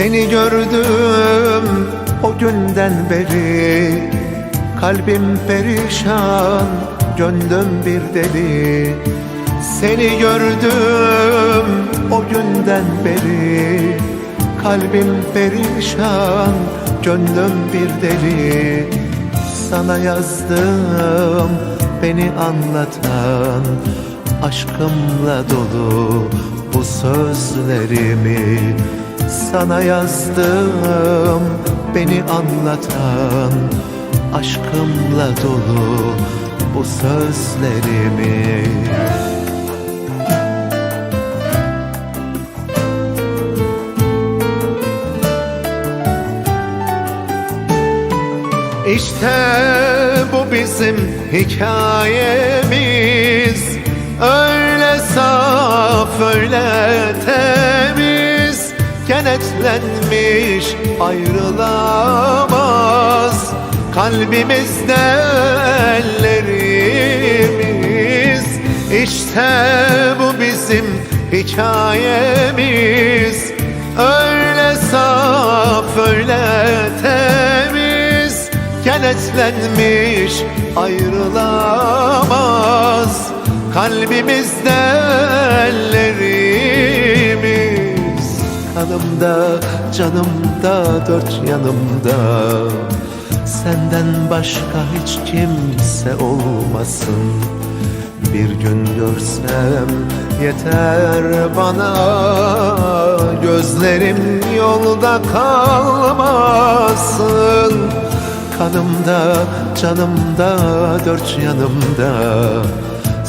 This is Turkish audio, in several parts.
Seni gördüm o günden beri. Kalbim perişan, gönlüm bir deli. Seni gördüm o günden beri. Kalbim perişan, gönlüm bir deli. Sana yazdım beni anlatan Aşkımla dolu bu sözlerimi Sana yazdım beni anlatan Aşkımla dolu bu sözlerimi. İşte bu bizim hikayemiz. Öyle saf öyle Kenetlenmiş ayrılamaz. Kalbimizde ellerimiz? İşte bu bizim hikayemiz. Öyle saf öyle temiz. Kenetlenmiş ayrılamaz. Kalbimizde ellerimiz Kanımda canımda dört yanımda. Senden başka hiç kimse olmasın. Bir gün görsem yeter bana. Gözlerim yolda kalmasın. Kanımda, canımda, dört yanımda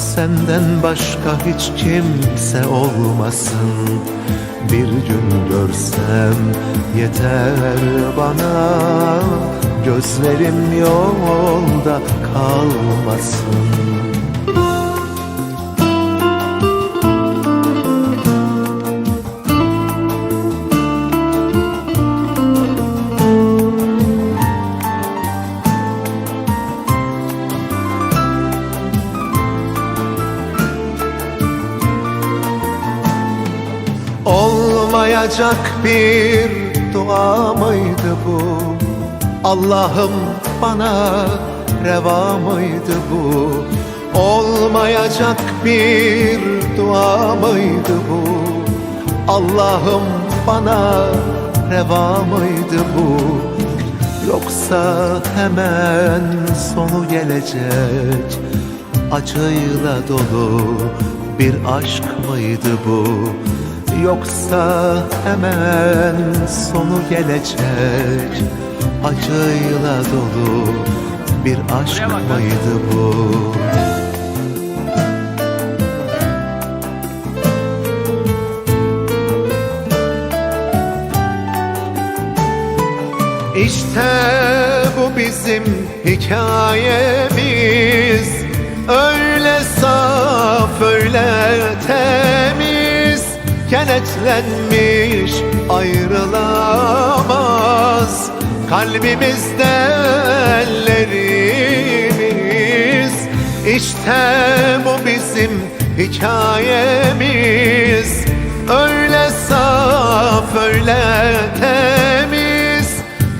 Senden başka hiç kimse olmasın. Bir gün görsem yeter bana. Gözlerim yolda kalmasın Olmayacak bir dua mıydı bu? Allah'ım bana reva mıydı bu? Olmayacak bir dua mıydı bu? Allah'ım bana reva mıydı bu? Yoksa hemen sonu gelecek Acıyla dolu bir aşk mıydı bu? Yoksa hemen sonu gelecek. Acıyla dolu bir aşk mıydı bu? İşte bu bizim hikayemiz. Öyle Kenetlenmiş ayrılamaz. Kalbimizde ellerimiz. İşte bu bizim hikayemiz. Öyle saf öyle temiz.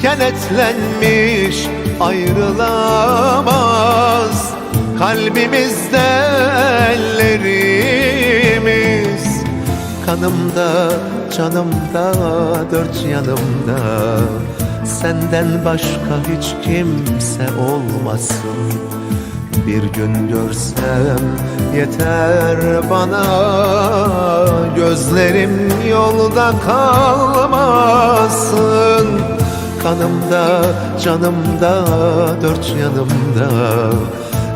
Kenetlenmiş ayrılamaz. Kalbimizde ellerimiz Kanımda, canımda, dört yanımda. Senden başka hiç kimse olmasın. Bir gün görsem yeter bana. Gözlerim yolda kalmasın. Kanımda, canımda, dört yanımda.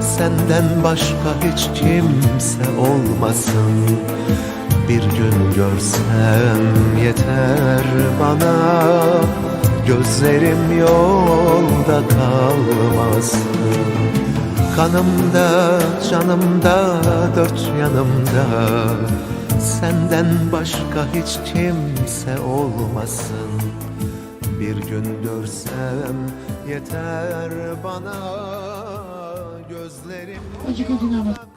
Senden başka hiç kimse olmasın Bir gün görsem yeter bana. Gözlerim yolda kalmasın Kanımda, canımda, dört yanımda. Senden başka hiç kimse olmasın. Bir gün görsem yeter bana. Gözlerim yolda